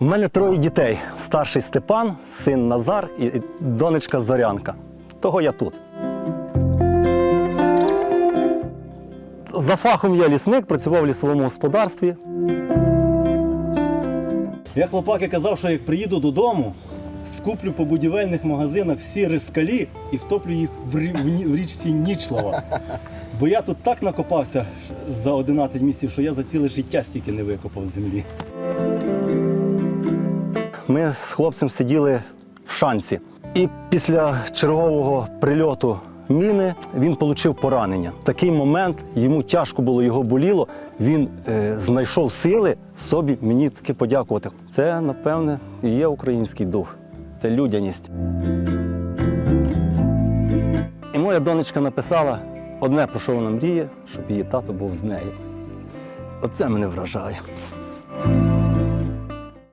У мене троє дітей: старший Степан, син Назар і донечка Зорянка. Того я тут. За фахом я лісник, працював в лісовому господарстві. Я хлопаки казав, що як приїду додому, скуплю по будівельних магазинах всі рискалі і втоплю їх в, рі- в річці Нічлава. Бо я тут так накопався за 11 місяців, що я за ціле життя стільки не викопав землі. Ми з хлопцем сиділи в шанці. І після чергового прильоту міни він отримав поранення. Такий момент йому тяжко було, його боліло. Він е, знайшов сили собі мені таки подякувати. Це, напевне, і є український дух, це людяність. І моя донечка написала одне, про що вона мріє, щоб її тато був з нею. Оце мене вражає.